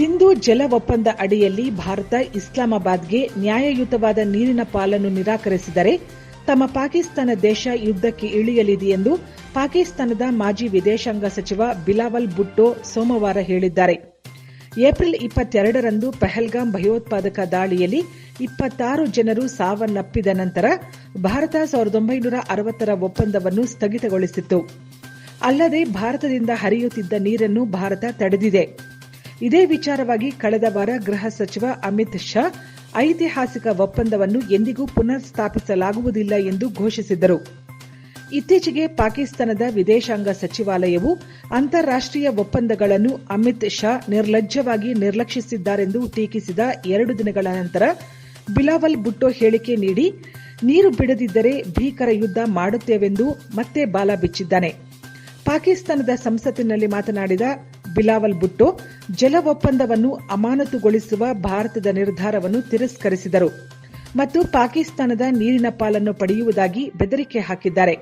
ಸಿಂಧು ಜಲ ಒಪ್ಪಂದ ಅಡಿಯಲ್ಲಿ ಭಾರತ ಇಸ್ಲಾಮಾಬಾದ್ಗೆ ನ್ಯಾಯಯುತವಾದ ನೀರಿನ ಪಾಲನ್ನು ನಿರಾಕರಿಸಿದರೆ ತಮ್ಮ ಪಾಕಿಸ್ತಾನ ದೇಶ ಯುದ್ಧಕ್ಕೆ ಇಳಿಯಲಿದೆ ಎಂದು ಪಾಕಿಸ್ತಾನದ ಮಾಜಿ ವಿದೇಶಾಂಗ ಸಚಿವ ಬಿಲಾವಲ್ ಬುಟ್ಟೋ ಸೋಮವಾರ ಹೇಳಿದ್ದಾರೆ. ಏಪ್ರಿಲ್ ಇಪ್ಪತ್ತೆರಡರಂದು ಪೆಹಲ್ಗಾಮ್ ಭಯೋತ್ಪಾದಕ ದಾಳಿಯಲ್ಲಿ ಇಪ್ಪತ್ತಾರು ಜನರು ಸಾವನ್ನಪ್ಪಿದ ನಂತರ ಭಾರತ ಸಾವಿರದ ಒಂಬೈನೂರ ಅರವತ್ತರ ಒಪ್ಪಂದವನ್ನು ಸ್ಥಗಿತಗೊಳಿಸಿತ್ತು. ಅಲ್ಲದೆ ಭಾರತದಿಂದ ಹರಿಯುತ್ತಿದ್ದ ನೀರನ್ನು ಭಾರತ ತಡೆದಿದೆ. ಇದೇ ವಿಚಾರವಾಗಿ ಕಳೆದ ವಾರ ಗೃಹ ಸಚಿವ ಅಮಿತ್ ಶಾ ಐತಿಹಾಸಿಕ ಒಪ್ಪಂದವನ್ನು ಎಂದಿಗೂ ಪುನರ್ ಸ್ಥಾಪಿಸಲಾಗುವುದಿಲ್ಲ ಎಂದು ಘೋಷಿಸಿದ್ದರು. ಇತ್ತೀಚೆಗೆ ಪಾಕಿಸ್ತಾನದ ವಿದೇಶಾಂಗ ಸಚಿವಾಲಯವು ಅಂತಾರಾಷ್ಟೀಯ ಒಪ್ಪಂದಗಳನ್ನು ಅಮಿತ್ ಶಾ ನಿರ್ಲಜ್ಜವಾಗಿ ನಿರ್ಲಕ್ಷಿಸಿದ್ದಾರೆಂದು ಟೀಕಿಸಿದ ಎರಡು ದಿನಗಳ ನಂತರ ಬಿಲಾವಲ್ ಭುಟ್ಟೋ ಹೇಳಿಕೆ ನೀಡಿ, ನೀರು ಬಿಡದಿದ್ದರೆ ಭೀಕರ ಯುದ್ದ ಮಾಡುತ್ತೇವೆಂದು ಮತ್ತೆ ಬಾಲ ಬಿಚ್ಚಿದ್ದಾನೆ. ಪಾಕಿಸ್ತಾನದ ಸಂಸತ್ತಿನಲ್ಲಿ ಮಾತನಾಡಿದ ಬಿಲಾವಲ್ ಭುಟ್ಟೋ ಜಲ ಒಪ್ಪಂದವನ್ನು ಅಮಾನತುಗೊಳಿಸುವ ಭಾರತದ ನಿರ್ಧಾರವನ್ನು ತಿರಸ್ಕರಿಸಿದರು ಮತ್ತು ಪಾಕಿಸ್ತಾನದ ನೀರಿನ ಪಾಲನ್ನು ಪಡೆಯುವುದಾಗಿ ಬೆದರಿಕೆ ಹಾಕಿದ್ದಾರೆ.